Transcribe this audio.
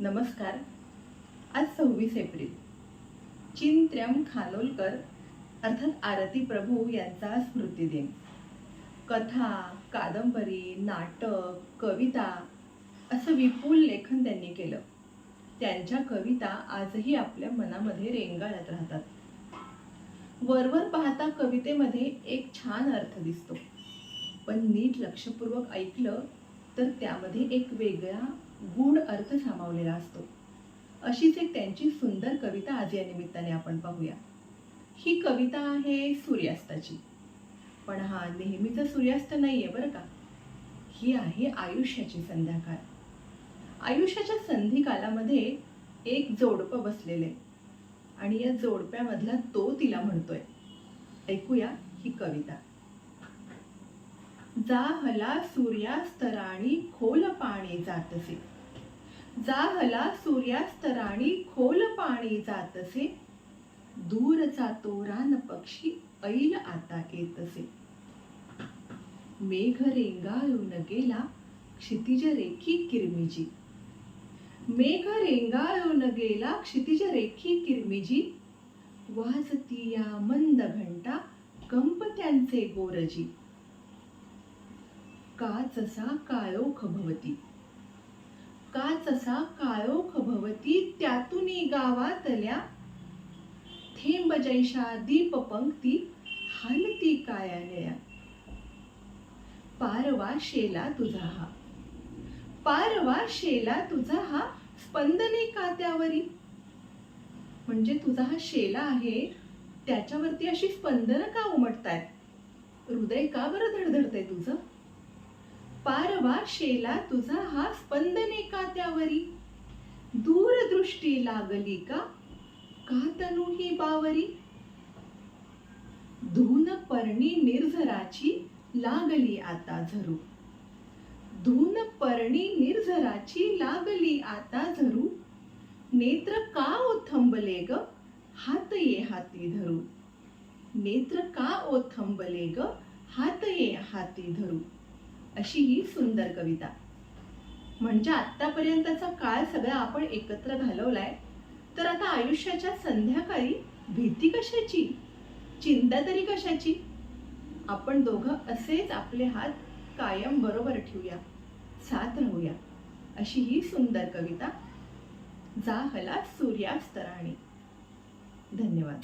नमस्कार. आज सव्वीस एप्रिल. चिंत्र्यम खानोलकर अर्थात आरती प्रभू यांचा स्मृतिदिन कथा कादंबरी नाटक कविता असं विपुल लेखन त्यांनी केलं. त्यांच्या कविता आजही आपल्या मनामध्ये रेंगाळत राहतात. वरवर पाहता कवितेमध्ये एक छान अर्थ दिसतो. पण नीट लक्षपूर्वक ऐकलं तर त्यामध्ये एक वेगळा गूढ अर्थ सामावलेला असतो. अशीच एक त्यांची सुंदर कविता आज या निमित्ताने आपण पाहूया. ही कविता आहे सूर्यास्ताची. पण हा नेहमीचा सूर्यास्त नाही आहे बरं का? ही आहे आयुष्याची संध्याकाळ. आयुष्याच्या संधी कालामध्ये एक जोडपं बसलेले. आणि या जोडप्यामधला तो तिला म्हणतोय. ऐकूया ही कविता. जा हला सूर्यास्तराणी खोल पाणी जातसे. जाहला सूर्यास्तराणी खोल पाणी जातसे. दूरचा तो रान पक्षी ऐल आता येतसे. मेघ रेंगाळून गेला क्षितिज रेखी किरमिजी. मेघ रेंगाळून गेला क्षितिज रेखी किरमिजी. वाजती या मंद घंटा कंप त्यांचे गोरजी. काचसा काळोख भवती काचसा काळोख भवती त्यातून गावातल्या थेंब जैशा दीप पंक्ती हलती कायालया. पारवा शेला तुझा हा पारवा शेला तुझा हा स्पंदने कात्यावरी म्हणजे तुझा हा शेला आहे त्याच्यावरती अशी स्पंदन का उमटतायत? हृदय का बरं धडधडतंय तुझं? पारवा शेला तुझा हा स्पंदने का त्यावरी. दूरदृष्टी लागली का? का तनु ही बावरी? धून पर्णी निर्झराची लागली आता झरू. धून पर्णी निर्झराची लागली आता झरू. नेत्र का ओथंबले ग? हात ये हाती धरू. नेत्र का ओथंबले ग? हात ये हाती धरू. अशी ही सुंदर कविता. म्हणजे आत्तापर्यंतचा काळ सगळा आपण एकत्र घालवलाय तर आता आयुष्याच्या संध्याकाळी भीती कशाची? चिंता तरी कशाची? आपण दोघं असेच आपले हात कायम बरोबर ठेवूया साथ राहूया अशी ही सुंदर कविता. जा हला सूर्यास्तराणी धन्यवाद.